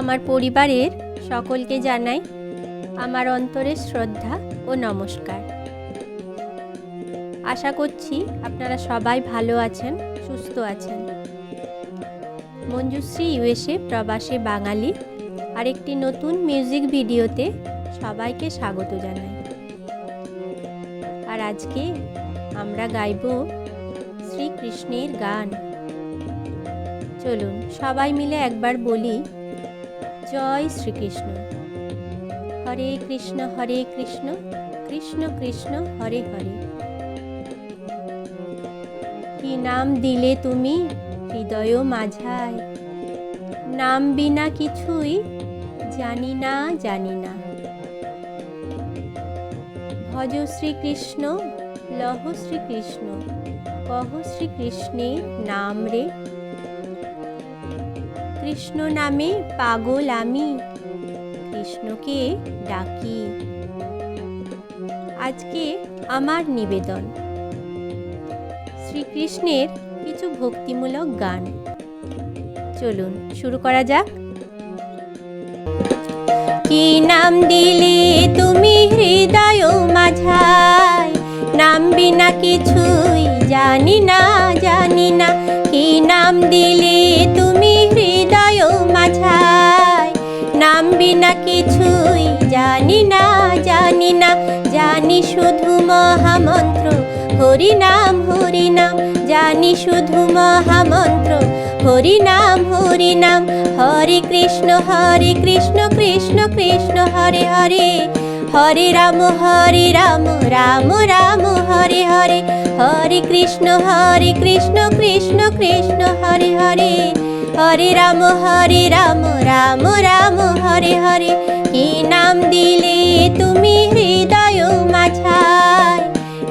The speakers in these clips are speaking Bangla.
আমার পরিবারের সকলকে জানাই আমার অন্তরের শ্রদ্ধা ও নমস্কার। আশা করছি আপনারা সবাই ভালো আছেন, সুস্থ আছেন। মঞ্জুশ্রী ইউএসএ প্রবাসী বাঙালি আরেকটি নতুন মিউজিক ভিডিওতে সবাইকে স্বাগত জানাই। আর আজকে আমরা গাইব শ্রীকৃষ্ণের গান। চলুন সবাই মিলে একবার বলি জয় শ্রীকৃষ্ণ। হরে কৃষ্ণ হরে কৃষ্ণ কৃষ্ণ কৃষ্ণ, হরে হরে। কি নাম দিলে তুমি হৃদয় মাঝায়? নাম বিনা কিছুই জানি না জানি না। ভজ শ্রীকৃষ্ণ, লহ শ্রীকৃষ্ণ, কহ শ্রীকৃষ্ণের নাম রে। কৃষ্ণ নামে পাগল আমি। কৃষ্ণকে ডাকি। আজকে আমার নিবেদন। শ্রীকৃষ্ণের কিছু ভক্তিমূলক গান। চলুন, শুরু করা যাক। কি নাম দিলে তুমি হৃদয় মাঝায়? নাম বিনা কিছুই জানি না জানি না। কি নাম দিলে তুমি বিনা কিছুই জানি না জানি না জানি শুধু মহামন্ত্র হরি নাম হরি নাম জানি শুধু মহামন্ত্র হরি নাম হরি নাম হরে কৃষ্ণ হরে কৃষ্ণ কৃষ্ণ কৃষ্ণ, হরে হরে হরে রাম হরে রাম রাম রাম, হরে হরে হরে কৃষ্ণ হরে কৃষ্ণ কৃষ্ণ কৃষ্ণ, হরে হরে হরে রাম হরে রাম রাম রাম, হরে হরে। কি নাম দিলে তুমি হৃদয় মাঝায়?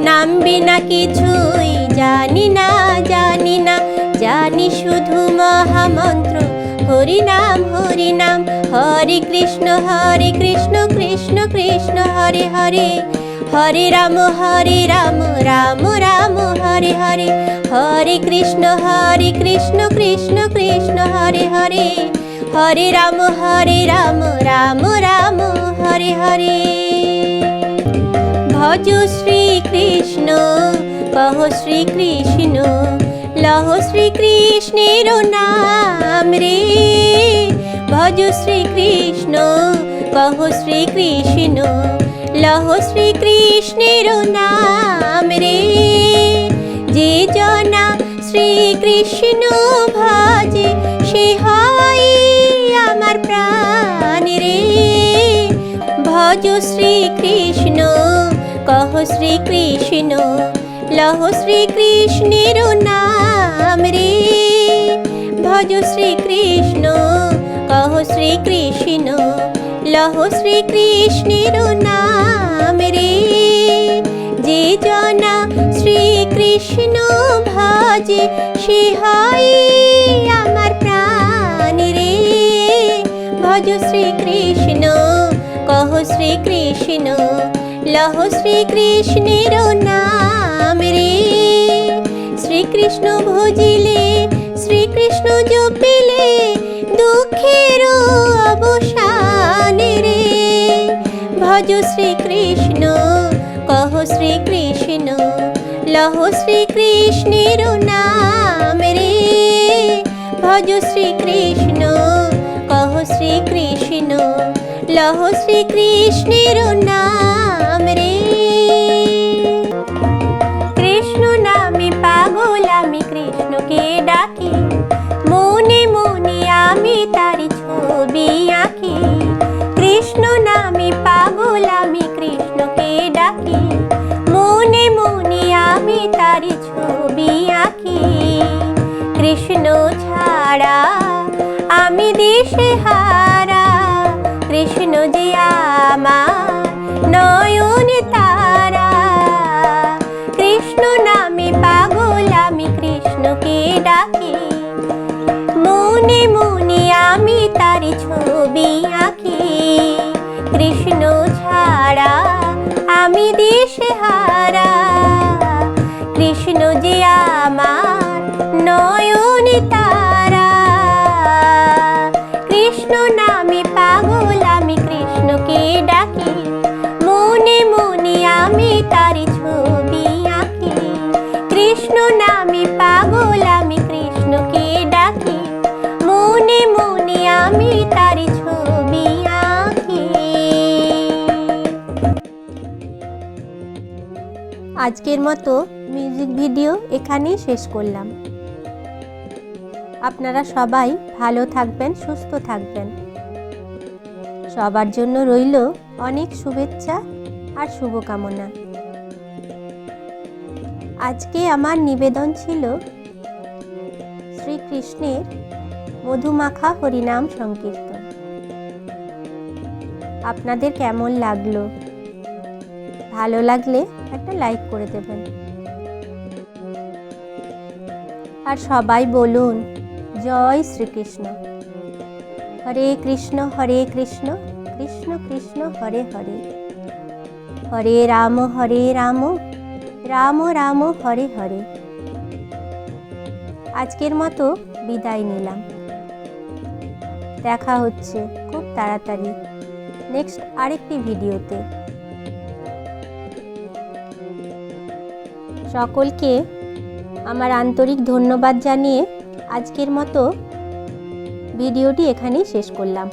নাম বিনা কিছুই, জানি না জানি না। জানি শুধু মহামন্ত্র, হরি নাম হরি নাম। হরে কৃষ্ণ হরে কৃষ্ণ কৃষ্ণ কৃষ্ণ, হরে হরে। হরে রাম হরে রাম রাম রাম, হরে হরে। হরে কৃষ্ণ হরে কৃষ্ণ কৃষ্ণ কৃষ্ণ, হরে হরে। হরে রাম হরে রাম রাম রাম, হরে হরে। ভজ শ্রীকৃষ্ণ কহ শ্রীকৃষ্ণ লহ শ্রীকৃষ্ণের নাম রে। ভজ শ্রীকৃষ্ণ কহ শ্রীকৃষ্ণ লহ শ্রীকৃষ্ণের নাম শ্রীকৃষ্ণ ভজে, সে হয় আমার প্রাণ রে। ভজ শ্রীকৃষ্ণ কহ শ্রীকৃষ্ণ লহ শ্রীকৃষ্ণের নাম রে। ভজ শ্রীকৃষ্ণ কহ শ্রীকৃষ্ণ লহ শ্রীকৃষ্ণের নাম রে। যে জনা শ্রীকৃষ্ণ ভজে, সে হয় আমার প্রাণ রে। ভজ শ্রীকৃষ্ণ কহ শ্রীকৃষ্ণ লহ শ্রীকৃষ্ণের নাম রে। শ্রীকৃষ্ণ ভজিলে শ্রীকৃষ্ণ জপিলে দুঃখের অবসান রে। ভজ শ্রীকৃষ্ণ লহ শ্রীকৃষ্ণের নাম রে ভজ শ্রীকৃষ্ণ কহ শ্রীকৃষ্ণ লহ শ্রীকৃষ্ণের নাম রে দেশে হারা কৃষ্ণ যে আমার নয়নে তারা। কৃষ্ণ নামে পাগল, আমি কৃষ্ণকে ডাকি। মনে মনে আমি তার ছবি আঁকি। কৃষ্ণ ছাড়া আমি দেশে হারা কৃষ্ণ যে আমার নয়নে তারা। আজকের মতো মিউজিক ভিডিও এখানেই শেষ করলাম। আপনারা সবাই ভালো থাকবেন, সুস্থ থাকবেন। সবার জন্য রইল অনেক শুভেচ্ছা আর শুভকামনা। আজকে আমার নিবেদন ছিল শ্রীকৃষ্ণের মধুমাখা হরিনাম সংকীর্তন। আপনাদের কেমন লাগল? ভালো লাগলে একটা লাইক করে দেবেন। আর সবাই বলুন, জয় শ্রীকৃষ্ণ। হরে কৃষ্ণ হরে কৃষ্ণ কৃষ্ণ কৃষ্ণ, হরে হরে। হরে রাম হরে রাম রাম রাম, হরে হরে। আজকের মতো বিদায় নিলাম। দেখা হচ্ছে খুব তাড়াতাড়ি নেক্সট আরেকটি ভিডিওতে। সকলকে আমার আন্তরিক ধন্যবাদ জানিয়ে আজকের মতো ভিডিওটি এখানেই শেষ করলাম।